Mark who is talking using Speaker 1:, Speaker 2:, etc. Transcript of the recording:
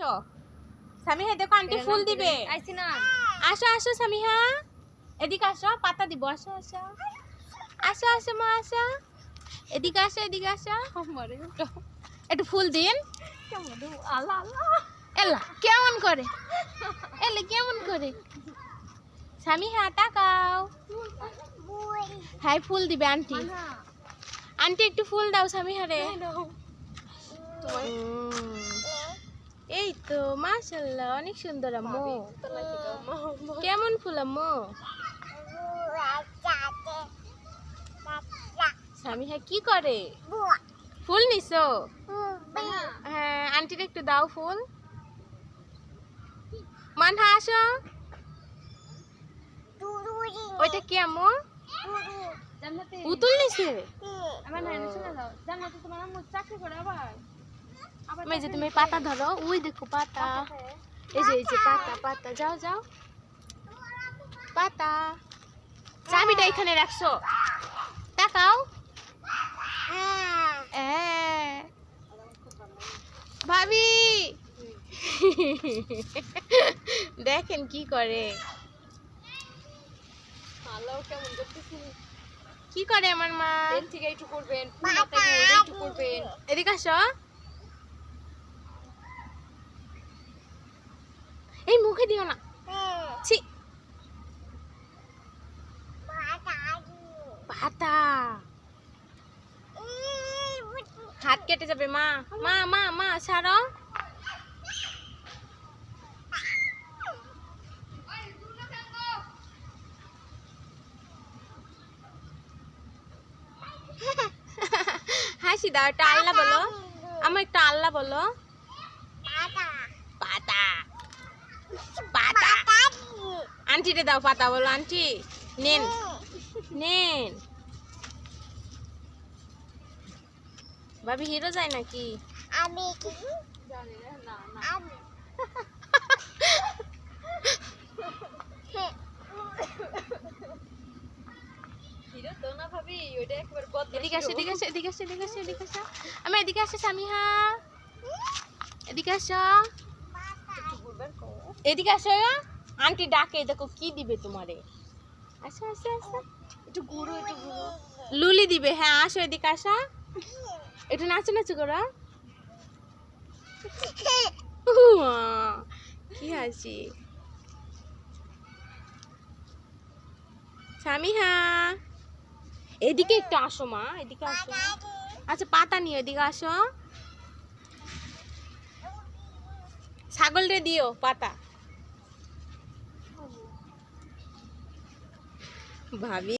Speaker 1: আসো। সামিহা দেখো আন্টি ফুল দিবে।
Speaker 2: আইছি না।
Speaker 1: আসো আসো সামিহা। এদিকে আসো পাতা দিব আসো আসো। আসো আসো মা আসো। এদিকে আসো এদিকে আসো।
Speaker 2: মরে
Speaker 1: একটু ফুল দিন।
Speaker 2: আল্লাহ আল্লাহ।
Speaker 1: এলা কেমন করে? এলে কেমন করে? সামিহা তাকাও। হাই ফুল দিবে আন্টি। আন্টি একটু ফুল দাও সামিহারে এই তো মাশাল্লাহ অনেক সুন্দর আম্মু। কেমন ফুল আম্মু? সামিহা কি করে? ফুল নিছো? হ্যাঁ আন্টির একটু দাও ফুল। মানহা আসো। ওইটা কি আম্মু? পুতুল নিছে?
Speaker 2: আমার নানি শুনে দাও। জান্নাতে তোমার আম্মু চাকরি করে আবার?
Speaker 1: এই যে তুমি পাতা ধরো ওই দেখো পাতা। এই যে এই যে পাতা! পাতা যাও যাও। পাতা! চাবিটা এখানে রাখছো। তাকাও। হ্যাঁ। ভাবি! দেখেন কি করে। কি করে আমার মা?
Speaker 2: পুরো একটু করবেন।
Speaker 1: এদিকে আসো। এই মুখে দিও না। ছি। পাতা হাত কেটে যাবে মা। মা মা মা ছাড়ো। হাসি দাও একটা আল্লাহ বলো। আমার একটা আল্লাহ বলো। পাতা পাতা আন্টিরে দাও পাতা বলো আন্টি। নেন নেন। ভাবি হিরো যায় নাকি?
Speaker 2: জানি না না না না ভাবি ওইটা একবার
Speaker 1: এদিকে আসো এদিকে আসো এদিকে আসো এদিকে আসো এদিকে আসো। আমি এদিকে আসো সামিহা। এদিকে আসো। এদিকে আসো আন্টি ডাকে, দেখো কি দিবে তোমারে। আসো আসো আসো।
Speaker 2: একটু গুঁড়ো একটু গুঁড়ো
Speaker 1: লুলি দিবে হ্যাঁ আসো এদিকে, আসো। একটু নাচো নাচো করো। কি হাসি। সামিহা, এদিকে একটু আসো মা, এদিকে আসো। আচ্ছা পাতা নিও, এদিকে আসো। ছাগল রে দিও, পাতা। ভাবি